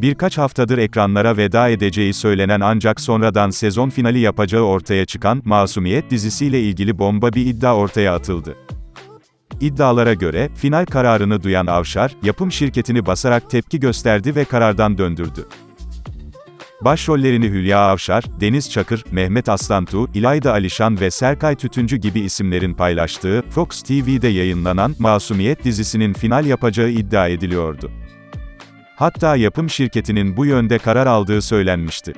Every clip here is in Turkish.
Birkaç haftadır ekranlara veda edeceği söylenen ancak sonradan sezon finali yapacağı ortaya çıkan Masumiyet dizisiyle ilgili bomba bir iddia ortaya atıldı. İddialara göre, final kararını duyan Avşar, yapım şirketini basarak tepki gösterdi ve karardan döndürdü. Başrollerini Hülya Avşar, Deniz Çakır, Mehmet Aslantu, İlayda Alişan ve Serkay Tütüncü gibi isimlerin paylaştığı, Fox TV'de yayınlanan Masumiyet dizisinin final yapacağı iddia ediliyordu. Hatta yapım şirketinin bu yönde karar aldığı söylenmişti.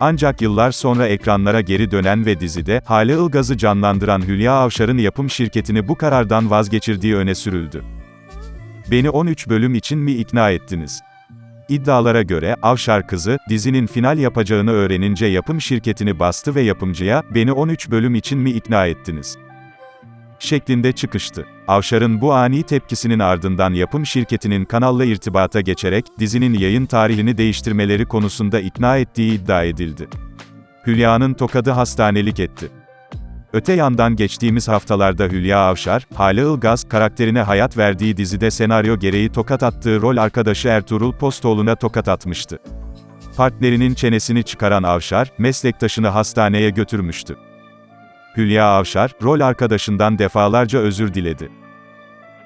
Ancak yıllar sonra ekranlara geri dönen ve dizide, Hale Ilgaz'ı canlandıran Hülya Avşar'ın yapım şirketini bu karardan vazgeçirdiği öne sürüldü. Beni 13 bölüm için mi ikna ettiniz? İddialara göre, Avşar kızı, dizinin final yapacağını öğrenince yapım şirketini bastı ve yapımcıya, beni 13 bölüm için mi ikna ettiniz? Şeklinde çıkıştı. Avşar'ın bu ani tepkisinin ardından yapım şirketinin kanalla irtibata geçerek, dizinin yayın tarihini değiştirmeleri konusunda ikna ettiği iddia edildi. Hülya'nın tokadı hastanelik etti. Öte yandan geçtiğimiz haftalarda Hülya Avşar, Hale Ilgaz, karakterine hayat verdiği dizide senaryo gereği tokat attığı rol arkadaşı Ertuğrul Postoğlu'na tokat atmıştı. Partnerinin çenesini çıkaran Avşar, meslektaşını hastaneye götürmüştü. Hülya Avşar, rol arkadaşından defalarca özür diledi.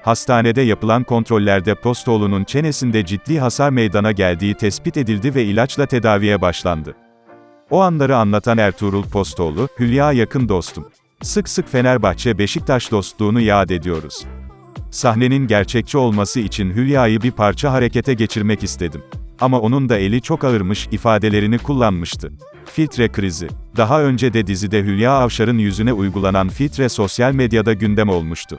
Hastanede yapılan kontrollerde Postoğlu'nun çenesinde ciddi hasar meydana geldiği tespit edildi ve ilaçla tedaviye başlandı. O anları anlatan Ertuğrul Postoğlu, Hülya yakın dostum. Sık sık Fenerbahçe-Beşiktaş dostluğunu yad ediyoruz. Sahnenin gerçekçi olması için Hülya'yı bir parça harekete geçirmek istedim. Ama onun da eli çok ağırmış ifadelerini kullanmıştı. Filtre krizi. Daha önce de dizide Hülya Avşar'ın yüzüne uygulanan filtre sosyal medyada gündem olmuştu.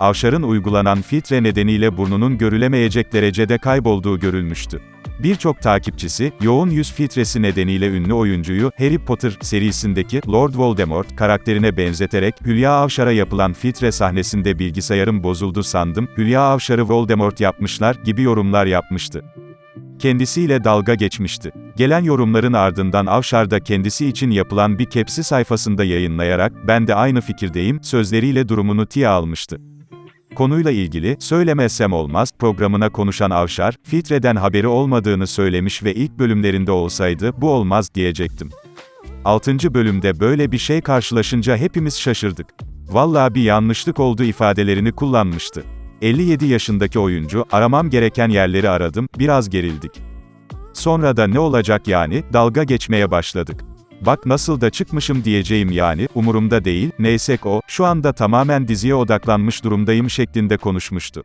Avşar'ın uygulanan filtre nedeniyle burnunun görülemeyecek derecede kaybolduğu görülmüştü. Birçok takipçisi, yoğun yüz filtresi nedeniyle ünlü oyuncuyu, Harry Potter serisindeki Lord Voldemort karakterine benzeterek, Hülya Avşar'a yapılan filtre sahnesinde bilgisayarım bozuldu sandım, Hülya Avşar'ı Voldemort yapmışlar, gibi yorumlar yapmıştı. Kendisiyle dalga geçmişti. Gelen yorumların ardından Avşar da kendisi için yapılan bir kepsi sayfasında yayınlayarak, ben de aynı fikirdeyim, sözleriyle durumunu tiye almıştı. Konuyla ilgili, söylemezsem olmaz, programına konuşan Avşar, filtreden haberi olmadığını söylemiş ve ilk bölümlerinde olsaydı, bu olmaz, diyecektim. 6. bölümde böyle bir şey karşılaşınca hepimiz şaşırdık. Vallahi bir yanlışlık oldu ifadelerini kullanmıştı. 57 yaşındaki oyuncu, aramam gereken yerleri aradım, biraz gerildik. Sonra da ne olacak yani, dalga geçmeye başladık. Bak nasıl da çıkmışım diyeceğim yani, umurumda değil, neysek o, şu anda tamamen diziye odaklanmış durumdayım şeklinde konuşmuştu.